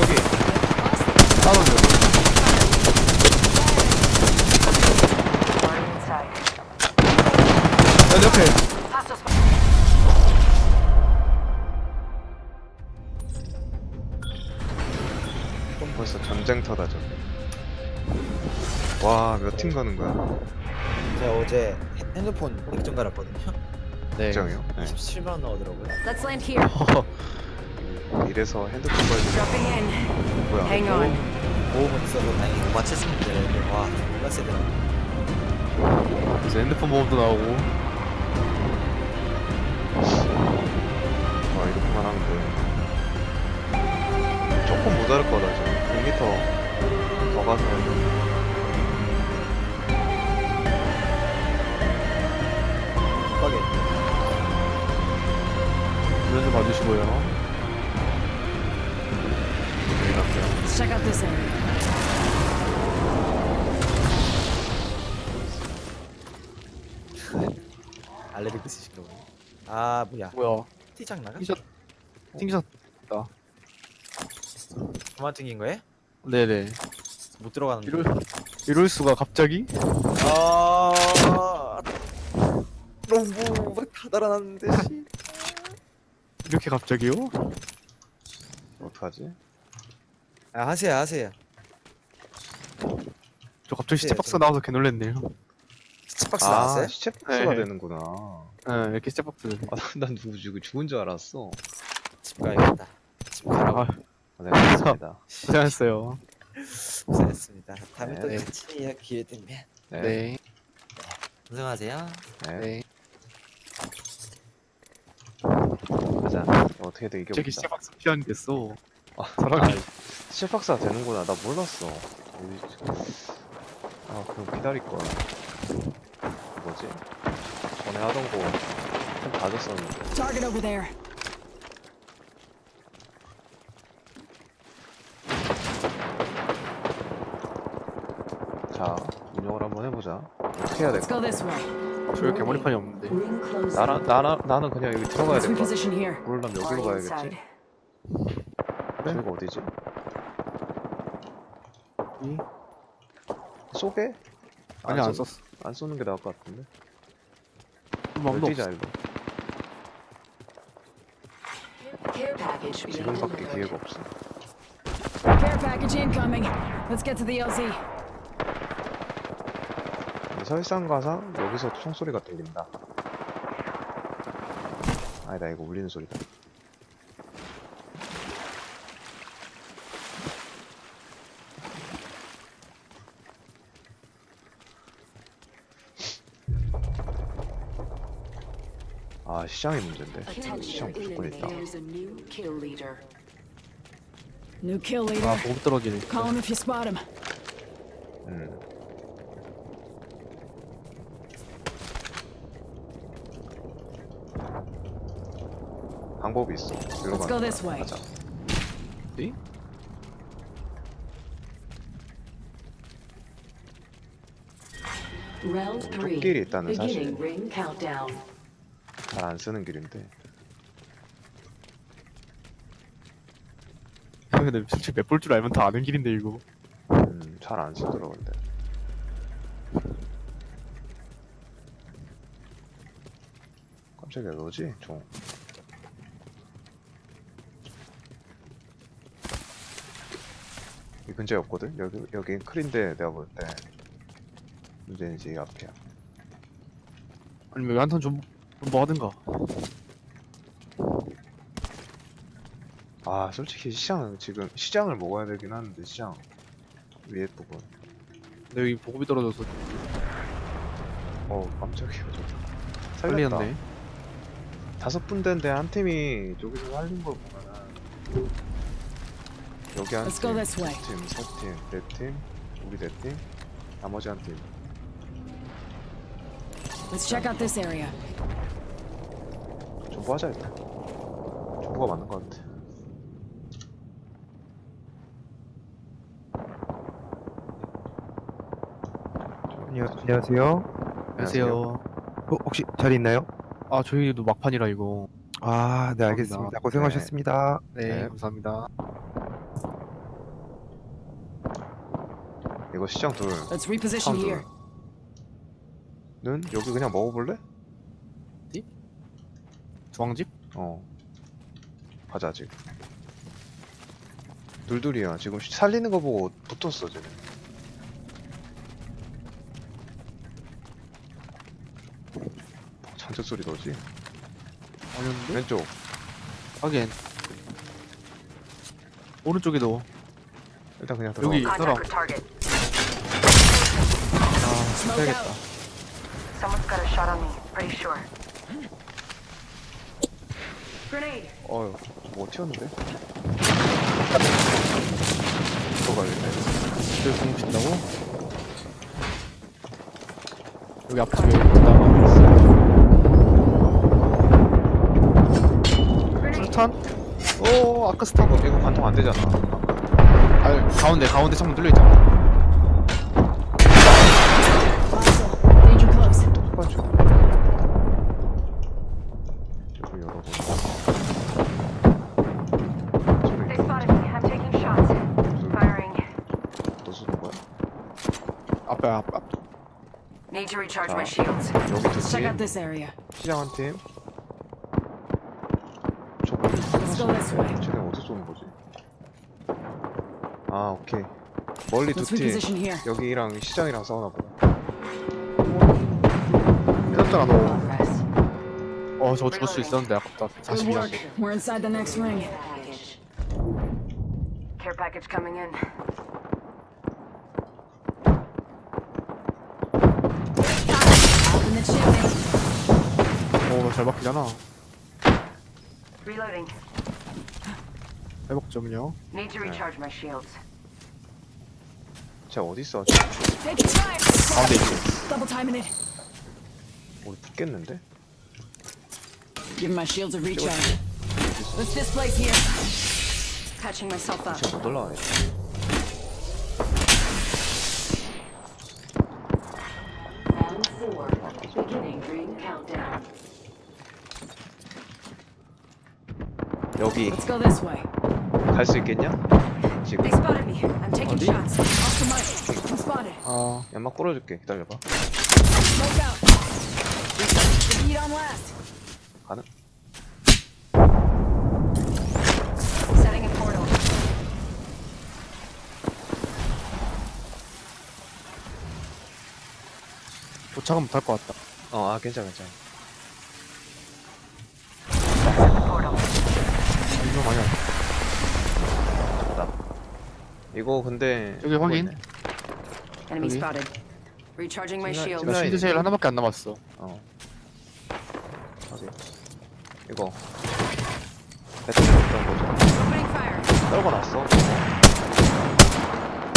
어디? inside. 야, 옆에. 좀 벌써 전쟁터다 저게. 와, 몇 팀 가는 거야? 제가 어제 핸드폰 액정 갈았거든요. 네. 걱정이요? 네. 27만 원 나오더라고요. Let's land here. 이래서 핸드폰 in. 뭐야? Hang on. 보험은 있어서 다행히 못 맞췄으면 되는데 와 졸라 세더라고. 그래서 핸드폰 보험도 나오고. 와, 이렇게만 하면 돼. 조금 모자랄 거다 지금. 100m 더 가서 아 뭐야? 뭐야. 티장 나가? 팅샷. 팅샷. 그만 튕긴 거예요? 네네. 못 들어가는 이럴, 이럴 수가 갑자기? 아 너무 막다 달아났는데 씨. 이렇게 갑자기요? 어떡하지? 아 하세요 하세요. 저 갑자기 시체 네, 박스 저- 나와서 개 놀랬네요. 스박스 아, 나왔어요? 시체 박스가 네. 되는구나. 네, 이렇게 시체 박스. 아, 난 누구 죽 죽은 줄 알았어. 집 가야겠다. 집 가라고. 아, 고생하셨습니다. 고생했어요. 고생했습니다. 다음에 또 네. 같이 이야기 기회 되면 네. 네. 고생하세요. 네. 네. 가자. 어떻게든 저기 이겨보자. 시체 박스 피하는 됐어. 아, 사람이. 아, 시체 박스가 되는구나. 나 몰랐어. 어디- 아, 그럼 기다릴 거야. 뭐지? 전에 하던 거좀 가졌었는데. Target over there. 자, 운영을 한번 해보자. 어떻게 해야 Let's go 될까? this way. 저기 개머리판이 없는데. Ring closing. 나라, 나라, 나는 그냥 여기 들어가야 Let's 될것 같아. reposition here. 그러려면 여기로 가야겠지. inside. 저기가 어디지? 이? 쏘게? 아니, 안 쏘- 썼어. 안 쏘는 게 나을 것 같은데. 뛰자, 없어. 일로. Care package being 지금밖에. 기회가 없어. Care package incoming. Let's get to the LZ. 근데 설상가상 여기서 총소리가 들린다. 아니다 이거 울리는 소리다. 아 시장이 문제인데. 시장 무조건 있다. New kill leader. 아, 보급 떨어지네. Call him if you spot him. 음. 방법이 있어. Let's go this way. 가자. 네? Round. 쪽길이 있다는 사실 Beginning ring countdown. 잘 안 쓰는 길인데. 근데 솔직히 몇볼줄 알면 다 아는 길인데, 이거. 음, 잘 안 쓰더라고 근데. 깜짝이야 너지? 종. 이 근처에 없거든? 여기, 여긴 클인데 내가 볼 때 문제는 이제 이 앞이야 아니면 여기 한턴 좀, 좀뭐 하든가. 아 솔직히 시장은 지금 시장을 먹어야 되긴 하는데 시장 위에 부분 근데 여기 보급이 떨어져서 어 깜짝이야 저 살렸다 했네. 다섯 군데인데 한 팀이 저기서 살린 걸 보면은 여기 한 Let's go 팀, this way. 팀, 세 팀, 네 팀, 우리 네 팀, 나머지 한 팀. Let's check out this area. 정보 하자 일단 정보가 맞는 것 같아 안녕하세요. 안녕하세요. 어, 혹시 자리 있나요? 아 저희도 막판이라 이거. 아, 네, 알겠습니다. 고생하셨습니다. 네. 네. 감사합니다. 이거 시장 Let's reposition here. 둘은 여기 그냥 먹어볼래? 중앙집? 어. 가자 지금. 둘둘이야. 지금 살리는 거 보고 붙었어 지금. 장작 소리 너지? 아니었는데? 왼쪽. 하긴 오른쪽에도 일단 그냥 들어가. 여기 사람 Contact with target. 아 Smoke 해야겠다 out. Someone's got a shot on me. Pretty sure. 어휴, 뭐 튀었는데? 들어가야겠네. 저기 공 친다고? 여기 앞집에 있다가 수류탄? 오 아까 스탄 이거, 이거 관통 안 되잖아. 아 가운데 가운데 창문 뚫려있잖아 앞에 앞, 앞 Need to recharge my 자. shields. 여기 Let's check out 두지 this area. 시장 한 팀. 저 멀리 Let's go this way. 쟤네 어디 쏘는 거지? 아 오케이. 멀리 두 Let's 팀. reposition here. 여기랑 시장이랑 싸우나 보다. 해놨잖아 너. 어 저거 죽을 수 있었는데 아깝다 Good 42점 work. We're inside the next ring. Package. Care package coming in. 잘 바뀌잖아 Reloading. 회복점요 Need to recharge my shields. 쟤 어디 있어? Taking fire. 가운데 있지 Double timing it. 우리 붙겠는데? Give my shields a recharge. Let's displace here. Patching myself up. 지금 못 올라가네. Round four. Beginning ring countdown. 여기 Let's go this way. 갈 수 있겠냐? 지금 They spotted me. I'm taking 어디? shots. Off the mic. I'm spotted. 아 연막 뿌려줄게. 기다려봐. Smoke out. The heat on last. 가능? Setting a portal. 도착은 못할 것 같다 어, 아 괜찮아, 괜찮아. 이거 아니야 됐다. 이거 근데 저기 확인. 그거네. Enemy Okay. spotted. Recharging my Tonight- shield. 나 실드 제일 하나밖에 안 남았어 어. 어디? 이거 배터리 없던 거죠? Opening fire. 떨궈놨어.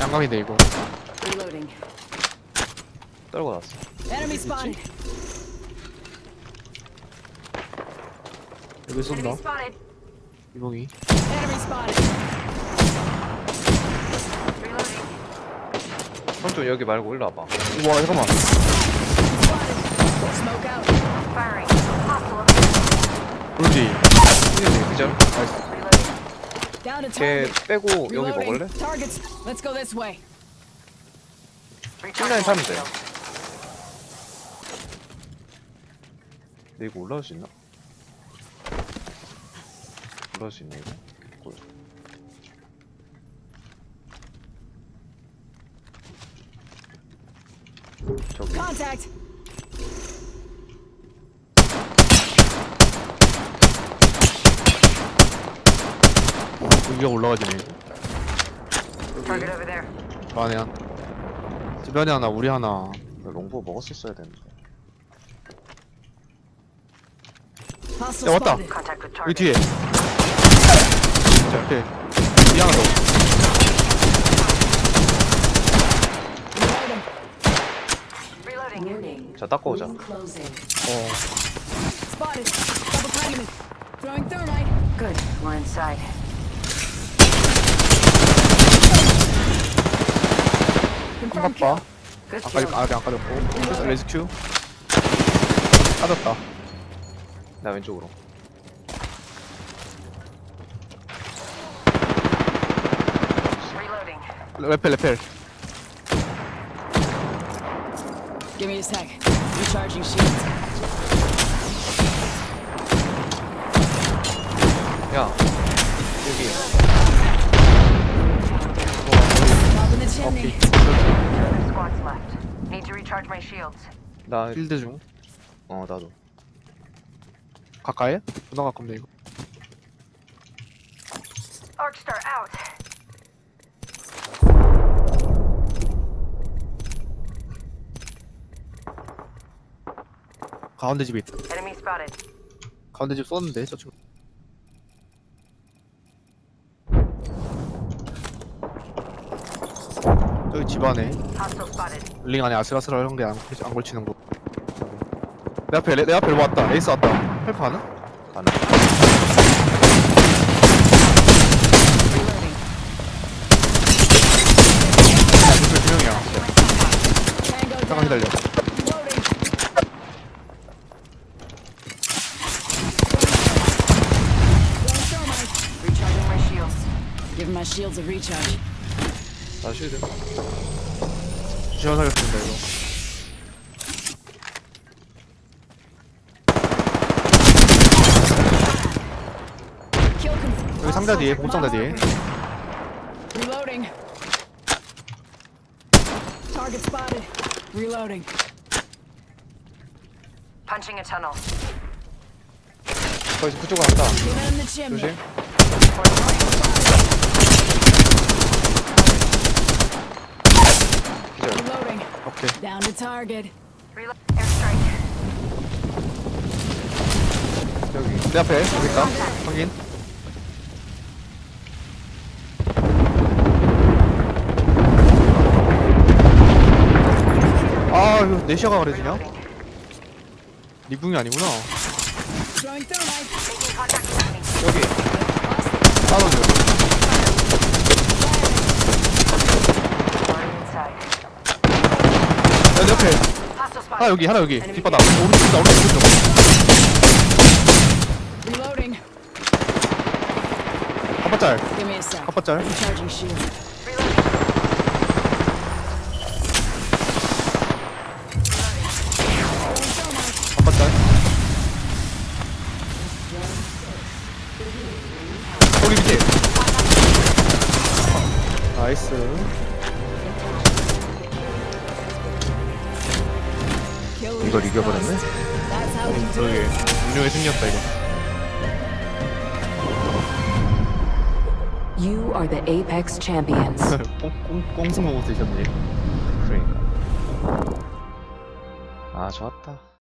양강인데 이거 Reloading. Enemy spotted. 여기 쏜다 Enemy spotted. 이봉이 Enemy spotted. Reloading. 손좀 여기 말고 일로 와봐. 와 잠깐만 Spotted. Smoke out. 그러지 이게 그죠? Down to 걔 target. 빼고 여기 Reloading. 먹을래? Targets. Let's go this way. Recharging 타면 돼. 근데 이거 올라올 수 있나? 올라올 수 있네 이거. 꿀. 저기 Contact. 여기가 올라가지네 Target over there. 저 안에 한 주변에 하나 우리 하나 롱보 먹었었어야 되는데. Hostile 야, 왔다. spotted. Contact with 여기 target. 뒤에 자 이렇게 뒤 하나 더 Reloading. 자 닦고 오자. Closing. 어, Spotted. Double timing it. Throwing thermite. Good. We're inside. Confirm 한갑 kill. 봐 Good 아까 kill. 아직 안 까졌고 레스큐 까졌다 나 왼쪽으로. Reloading. 레펠 레펠 Give me a sec. Recharging shields. 야 여기 Up in the chimney. Squads left. Need to recharge my shields. 나 필드 중 어 나도 가까이? 존나 가깝네 이거 Arcstar out. 가운데 집에 있다 Enemy spotted. 가운데 집 쏘는데 저 친구 저기 집 안에 Hostile spotted. 링 안에 아슬아슬한 게안 안 걸치는 거. 내 앞에 레- 내 앞에 왔다. 레이스 왔다. 헬프 하나? Reloading. 무슨 두 명이야. 잠깐. 기다려. Reloading. Throwing thermite. Recharging my shields. Giving my shields a recharge. 나 쉴드 지원 살렸습니다 이거. Kill 여기 상자 뒤에, 보급 상자 뒤에. Reloading. Target spotted. Reloading. Punching a tunnel. 거기서 그쪽으로 간다 Get in the chimney. 조심 기절 Reloading. 오케이. Down to target. Reload. Airstrike. 여기 내 앞에 여기 있다. 확인. 아 이거 네시아가 가려지냐? Reloading. 리붕이 아니구나. Throwing thermite. Making contact with enemy. 여기 싸워줘. Already inside. Spotted. 하나 여기 하나 여기 뒷바닥 오른쪽이다 오른쪽 Reloading. kappa짤 Give me a sec. kappa짤 Recharging shield. Reloading. kappa짤 거기 밑에 나이스 이걸 이겨버렸네? 저기. 운명의 승리였다 이거 You are the Apex Champions. 꽁꽁 꽁승 먹고 드셨네 그러니까 아 좋았다